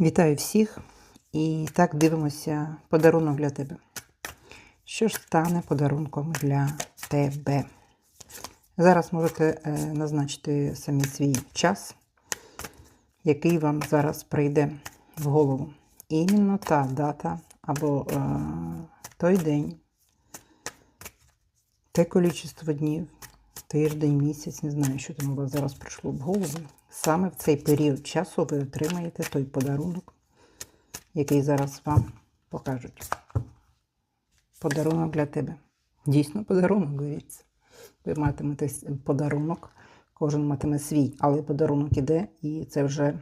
Вітаю всіх! І так дивимося подарунок для тебе. Що ж стане подарунком для тебе? Зараз можете е, назначити самі свій час, який вам зараз прийде в голову. Іменно та дата або е, той день, те количество днів, тиждень, місяць, не знаю, що там у вас зараз прийшло в голову. Саме в цей період часу ви отримаєте той подарунок, який зараз вам покажуть. Подарунок для тебе. Дійсно, подарунок, дивіться. Ви матимете подарунок, кожен матиме свій, але подарунок іде, і це вже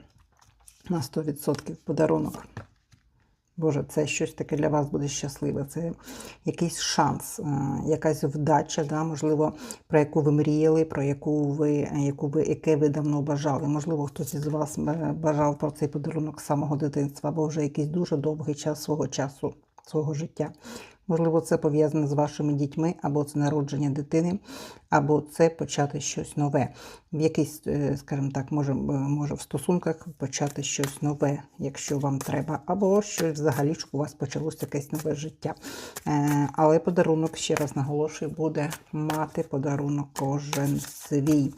на 100% подарунок. Боже, це щось таке для вас буде щасливе. Це якийсь шанс, якась вдача, да, можливо, про яку ви мріяли, про яку ви, яку ви, яке ви давно бажали. Можливо, хтось із вас е, бажав про цей подарунок з самого дитинства, або вже якийсь дуже довгий час свого часу, свого життя. Можливо, це пов'язане з вашими дітьми, або це народження дитини, або це почати щось нове. В якийсь, е, скажімо так, може, е, може в стосунках почати щось нове, якщо вам треба, або щось взагалі, у вас почалося якесь нове життя. Е, Але подарунок, ще раз наголошую, буде мати подарунок кожен свій.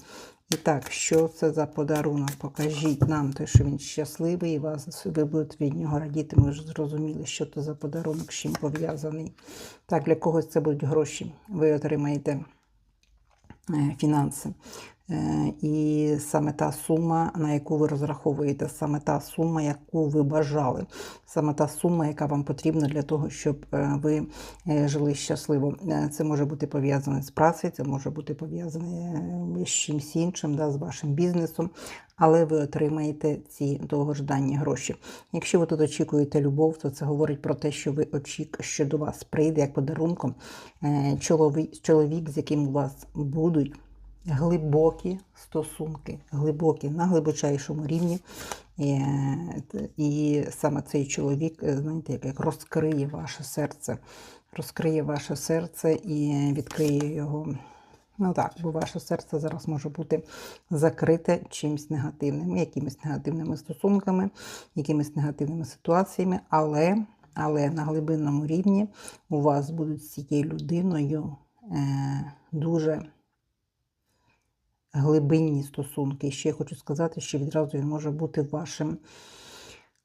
І так, що це за подарунок? Покажіть нам те, що він щасливий, і вас ви будете від нього радіти. Ми вже зрозуміли, що це за подарунок, з чим пов'язаний. Так, для когось це будуть гроші. Ви отримаєте е, фінанси. Е, І саме та сума, на яку ви розраховуєте, саме та сума, яку ви бажали, саме та сума, яка вам потрібна для того, щоб е, ви е, жили щасливо. Це може бути пов'язане з працею, це може бути пов'язане з чимось іншим, да, з вашим бізнесом, але ви отримаєте ці довгождані гроші. Якщо ви тут очікуєте любов, то це говорить про те, що ви очік, що до вас прийде як подарунком чоловік, чоловік, з яким у вас будуть глибокі стосунки, глибокі на глибочайшому рівні. І, е, і саме цей чоловік, е, знаєте, як, розкриє ваше серце, розкриє ваше серце і відкриє його. Ну так, бо ваше серце зараз може бути закрите чимось негативним, якимись негативними стосунками, якимись негативними ситуаціями, але, але на глибинному рівні у вас будуть з цією людиною е, дуже глибинні стосунки. І ще я хочу сказати, що відразу він може бути вашим,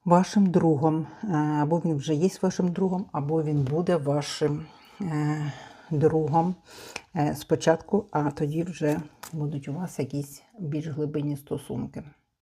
вашим другом. Е, Або він вже є вашим другом, або він буде вашим е, другом е, спочатку, а тоді вже будуть у вас якісь більш глибинні стосунки.